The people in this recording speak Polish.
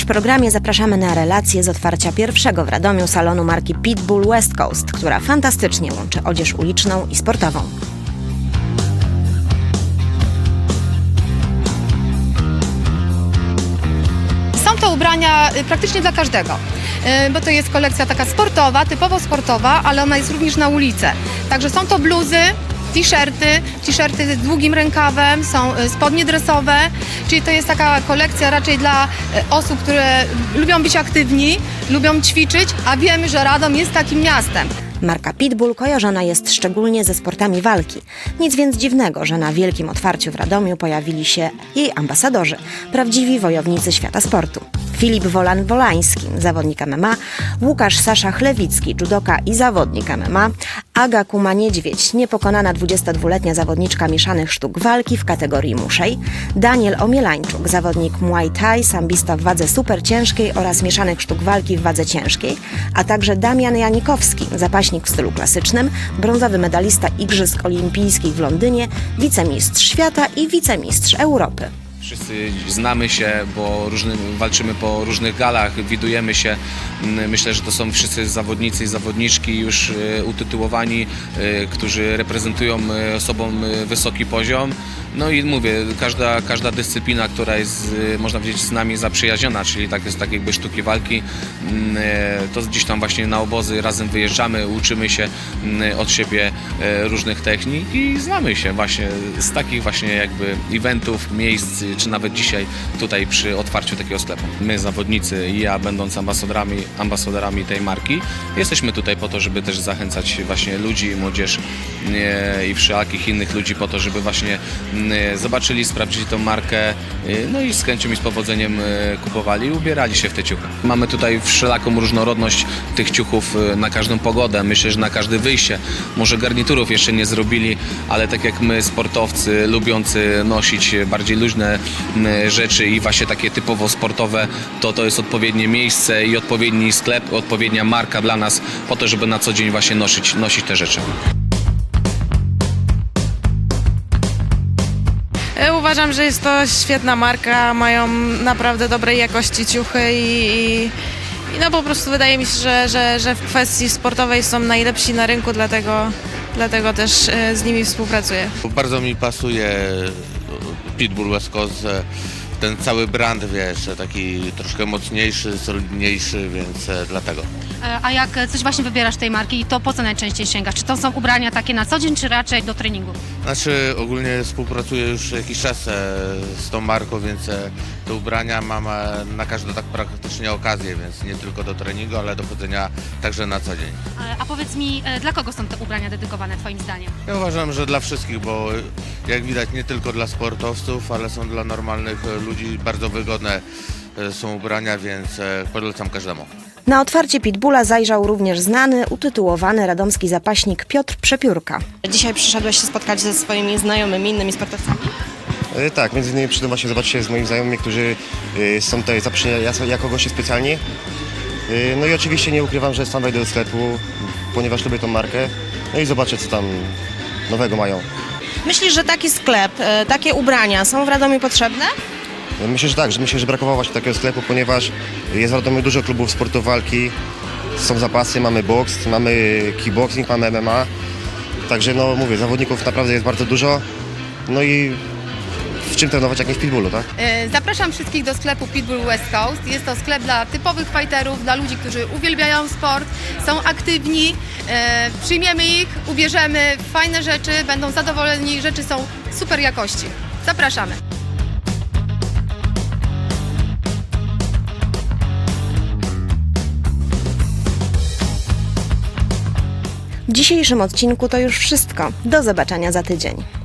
w programie zapraszamy na relacje z otwarcia pierwszego w Radomiu salonu marki Pitbull West Coast, która fantastycznie łączy odzież uliczną i sportową. Są to ubrania y, praktycznie dla każdego, y, bo to jest kolekcja taka sportowa, typowo sportowa, ale ona jest również na ulicę. Także są to bluzy, t-shirty, t-shirty z długim rękawem, są y, spodnie dresowe, czyli to jest taka kolekcja raczej dla y, osób, które lubią być aktywni, lubią ćwiczyć, a wiemy, że Radom jest takim miastem. Marka Pitbull kojarzona jest szczególnie ze sportami walki. Nic więc dziwnego, że na wielkim otwarciu w Radomiu pojawili się jej ambasadorzy, prawdziwi wojownicy świata sportu. Filip Wolan-Wolański, zawodnik MMA, Łukasz Sasza Chlewicki, judoka i zawodnik MMA, Aga Kuma-Niedźwiedź, niepokonana 22-letnia zawodniczka mieszanych sztuk walki w kategorii muszej, Daniel Omielańczuk, zawodnik Muay Thai, sambista w wadze superciężkiej oraz mieszanych sztuk walki w wadze ciężkiej, a także Damian Janikowski, zapaśnik w stylu klasycznym, brązowy medalista Igrzysk Olimpijskich w Londynie, wicemistrz świata i wicemistrz Europy. Wszyscy znamy się, bo różny, walczymy po różnych galach, widujemy się. Mm, Myślę, że to są wszyscy zawodnicy i zawodniczki już e, utytułowani, e, którzy reprezentują osobom e, wysoki poziom. No i mówię, każda, każda dyscyplina, która jest, można powiedzieć, z nami zaprzyjaźniona, czyli tak jest tak jakby sztuki walki, mm, to gdzieś tam właśnie na obozy razem wyjeżdżamy, uczymy się mm, od siebie różnych technik i znamy się właśnie z takich właśnie jakby eventów, miejsc, czy nawet dzisiaj tutaj przy otwarciu takiego sklepu. My zawodnicy i ja będąc ambasadorami, ambasadorami tej marki, jesteśmy tutaj po to, żeby też zachęcać właśnie ludzi, młodzież e, i wszelakich innych ludzi po to, żeby właśnie e, zobaczyli, sprawdzili tą markę, e, no i z chęcią i z powodzeniem kupowali i ubierali się w te ciuchy. Mamy tutaj wszelaką różnorodność tych ciuchów na każdą pogodę, myślę, że na każde wyjście. Może garniturów jeszcze nie zrobili, ale tak jak my sportowcy lubiący nosić bardziej luźne rzeczy i właśnie takie typowo sportowe, to to jest odpowiednie miejsce i odpowiedni sklep, odpowiednia marka dla nas po to, żeby na co dzień właśnie nosić, nosić te rzeczy. E, Uważam, że jest to świetna marka, mają naprawdę dobrej jakości ciuchy i, i, i no po prostu wydaje mi się, że, że, że w kwestii sportowej są najlepsi na rynku, dlatego, dlatego też e, z nimi współpracuję. Bardzo mi pasuje Pitbull West Coast, ten cały brand, wiesz, taki troszkę mocniejszy, solidniejszy, więc e, dlatego. E, A jak coś właśnie wybierasz tej marki, to po co najczęściej sięgasz? Czy to są ubrania takie na co dzień, czy raczej do treningu? Znaczy ogólnie współpracuję już jakiś czas e, z tą marką, więc te ubrania mam e, na każdą tak praktycznie okazję, więc nie tylko do treningu, ale do chodzenia także na co dzień. E, A powiedz mi, e, dla kogo są te ubrania dedykowane Twoim zdaniem? Ja uważam, że dla wszystkich, bo jak widać nie tylko dla sportowców, ale są dla normalnych ludzi bardzo wygodne są ubrania, więc polecam każdemu. Na otwarcie Pitbulla zajrzał również znany, utytułowany radomski zapaśnik Piotr Przepiórka. Dzisiaj przyszedłeś się spotkać ze swoimi znajomymi, innymi sportowcami? E, Tak, między innymi przyszedłem właśnie zobaczyć się z moimi znajomymi, którzy e, są tutaj ja- jako goście specjalni. E, No i oczywiście nie ukrywam, że sam wejdę do sklepu, ponieważ lubię tą markę. No i zobaczę, co tam nowego mają. Myślisz, że taki sklep, e, takie ubrania są w Radomiu potrzebne? Myślę, że tak, że myślę, że brakowało właśnie takiego sklepu, ponieważ jest w Radomiu dużo klubów sportu walki, są zapasy, mamy boks, mamy kickboxing, mamy MMA. Także no mówię, zawodników naprawdę jest bardzo dużo. No i czym trenować jak nie w Pitbullu, tak? E, Zapraszam wszystkich do sklepu Pitbull West Coast. Jest to sklep dla typowych fighterów, dla ludzi, którzy uwielbiają sport, są aktywni. E, Przyjmiemy ich, ubierzemy fajne rzeczy, będą zadowoleni, rzeczy są super jakości. Zapraszamy. W dzisiejszym odcinku to już wszystko. Do zobaczenia za tydzień.